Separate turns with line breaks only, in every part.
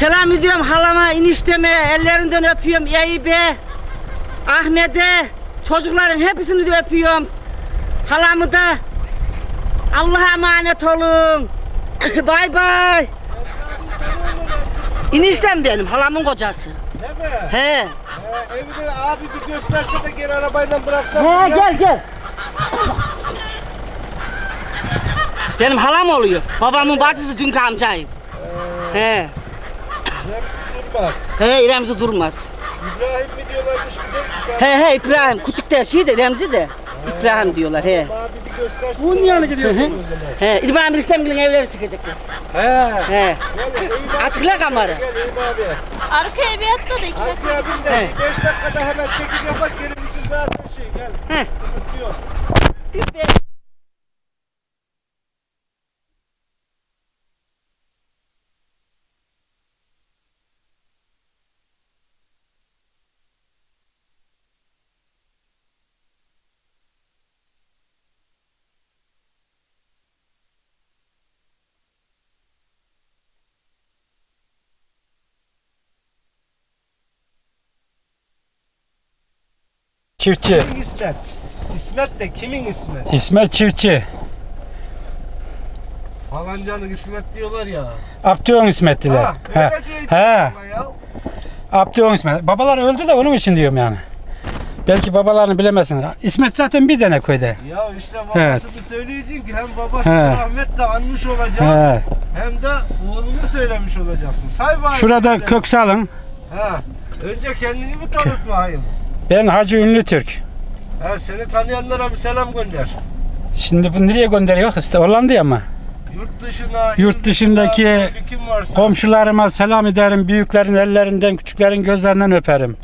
Selam ediyorum halama, enişteme, ellerinden öpüyorum Eyüp'e, Ahmet'e, çocukların hepsini de öpüyorum. Halamı da Allah'a emanet olun. bay bay. Eniştem benim, halamın kocası.
Değil mi?
He.
Ee, evini abi bir göstersene geri arabayla bıraksana.
He gel gel. Benim halam oluyor. Babamın bacısı dünkü amcayım. He.
Remzi durmaz.
He İremzi durmaz.
İbrahim mi diyorlarmış bir de? Bir
He he İbrahim. Küçükte şey de Remzi de. İbrahim diyorlar he.
Abi bir göstersin.
Bu niye
Hı hı.
gidiyorsun?
He İbrahim İstemgil'in evleri çıkacaklar.
He.
He. Açıkla kamerayı.
Gel Eyüp abi.
Arkaya bir atla da iki dakika.
Arkaya bin de
He.
5 dakikada hemen çekim yapak geri bütün zaten şey gel.
He.
Sıkıntı yok.
Çiftçi.
Kimin İsmet? İsmet de kimin İsmet?
İsmet Çiftçi.
Falancanın İsmet diyorlar ya.
Abdüyon İsmet dediler.
Ha,
He.
öyle diye
He.
ama ya.
Abdüyon İsmet. Babalar öldü de onun için diyorum yani. Belki babalarını bilemezsiniz. İsmet zaten bir tane köyde.
Ya işte babasını söyleyeceksin ki hem babasını
He.
rahmetle anmış olacağız.
He.
Hem de oğlunu söylemiş olacaksın. Say bari.
Şurada
şöyle.
Köksal'ın.
Ha. Önce kendini mi tanıt bakayım?
Ben Hacı Ünlü Türk.
Ha, seni tanıyanlara bir selam gönder.
Şimdi bu nereye gönderiyor? İşte Hollanda'ya mı?
Yurt dışına,
Yurt dışındaki. Komşularıma selam ederim. Büyüklerin ellerinden, küçüklerin gözlerinden öperim.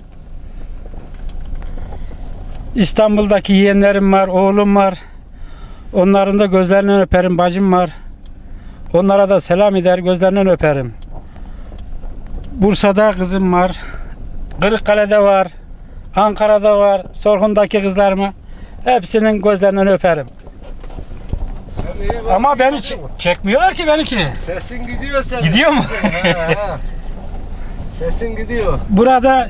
İstanbul'daki yeğenlerim var, oğlum var. Onların da gözlerinden öperim, bacım var. Onlara da selam eder, gözlerinden öperim. Bursa'da kızım var. Kırıkkale'de var. Ankara'da var. Sorgun'daki kızlarımı hepsinin gözlerinden öperim. Ama beni ç- çekmiyorlar ki benimki.
Sesin gidiyor senin.
Gidiyor mu?
Sesin gidiyor.
Burada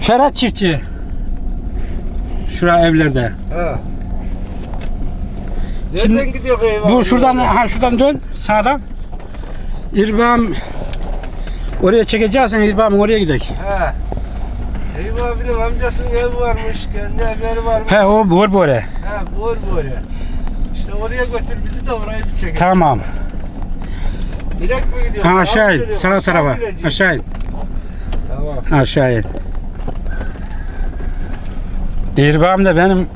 Ferhat çiftçi. Şura evlerde.
Ha.
Şimdi
Nereden gidiyor eyvah?
Bu şuradan ha şuradan dön sağdan. İrbam oraya çekeceksin İrbam'ın oraya gidelim.
He. Eyvah abinin amcasının evi varmış, kendi evleri varmış.
He o bor bore.
He, bor böyle. İşte oraya götür bizi de orayı bir çekelim.
Tamam.
Direkt mi gidiyor?
Ha aşağı in. Sağ tarafa. Aşağı in.
Tamam.
Aşağı in. İrbam da benim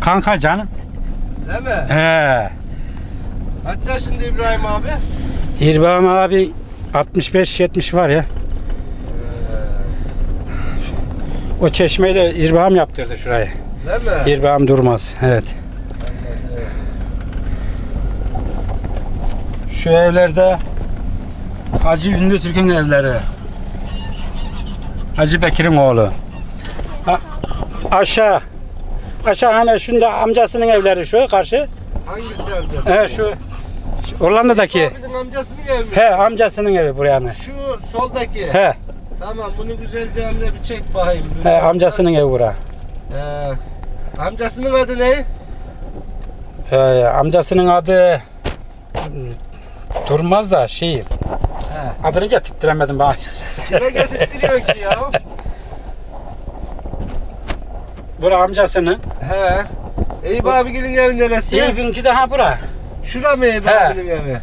kanka canım.
Değil mi?
He.
Kaç yaşında İbrahim abi?
İrbam abi 65-70 var ya. O çeşmeyi de İrbam yaptırdı şurayı.
Değil mi?
İrbam durmaz. Evet. Şu evlerde Hacı Ünlü Türk'ün evleri. Hacı Bekir'in oğlu. Ha, aşağı. Aşağı hemen şunda amcasının evleri şu karşı.
Hangisi amcası?
He şu, Hollanda'daki.
Abinin amcasının evi mi?
He amcasının evi buraya. yani.
Şu soldaki.
He,
Tamam bunu güzelce hamle bir çek bakayım.
he amcasının evi bura.
He. Amcasının adı ne?
He, amcasının adı Durmaz da şey
He.
adını getirtiremedim bana.
Kime getirtiriyor ki ya?
Bura amcasının.
He. Eyüp abinin evi neresi?
İyi binki de ha bura.
Şura mı Eyüp abinin evi?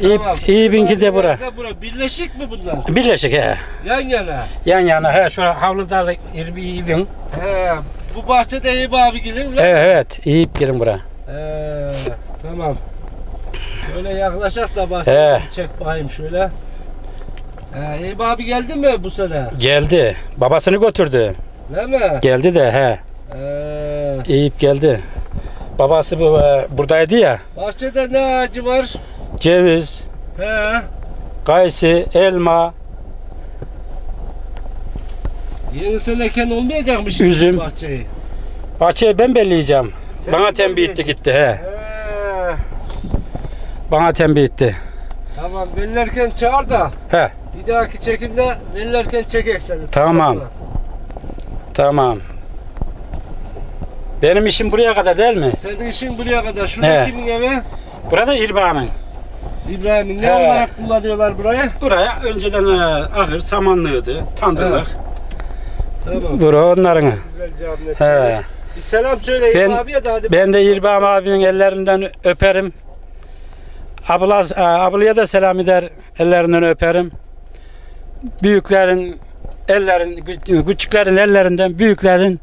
İyi,
Tamam.
iyi binki de bura.
Nerede bura? Birleşik mi bunlar?
Birleşik he.
Yan yana.
Yan yana he şu havluda da iyi bin.
He. Bu bahçede Eyüp abinin
Evet evet iyi girin bura.
He. Tamam. Şöyle yaklaşak da bahçeye
He.
bir çek bakayım şöyle. He. Eyüp abi geldi mi bu sene?
Geldi. Babasını götürdü.
Değil mi?
Geldi de he.
He.
İyip geldi. Babası bu, e, buradaydı ya.
Bahçede ne ağacı var?
Ceviz,
He.
kayısı, elma,
Yeni sene eken olmayacakmış
Üzüm.
bahçeyi.
bahçeyi ben belleyeceğim.
Sen
Bana
mi
tembih etti
belleyeceksin?
gitti he.
He.
Bana tembih etti.
Tamam bellerken çağır da
He.
Bir dahaki çekimde verirlerken çekek seni.
Tamam. Tamam. Benim işim buraya kadar değil mi?
Senin işin buraya kadar. Şurada
He.
kimin evi?
Burada İrbam'ın.
İbrahim'in ne
He.
olarak kullanıyorlar burayı?
Buraya önceden e, ahır, samanlığıydı, tandırlık.
Tamam.
Bura onların.
Güzel net.
He.
Bir selam söyle
Ben-
İbrahim abiye de hadi.
Ben de İrbam abimin ellerinden öperim. Abla, e, ablaya da selam eder, ellerinden öperim. Büyüklerin ellerin, kü- küçüklerin ellerinden, büyüklerin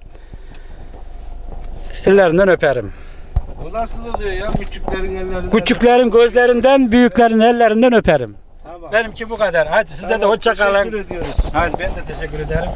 ellerinden öperim.
O nasıl oluyor ya küçüklerin ellerinden?
Küçüklerin gözlerinden, büyüklerin ellerinden öperim.
Tamam.
Benimki bu kadar. Hadi sizde de hoşça kalın.
Teşekkür ediyoruz.
Hadi ben de teşekkür ederim.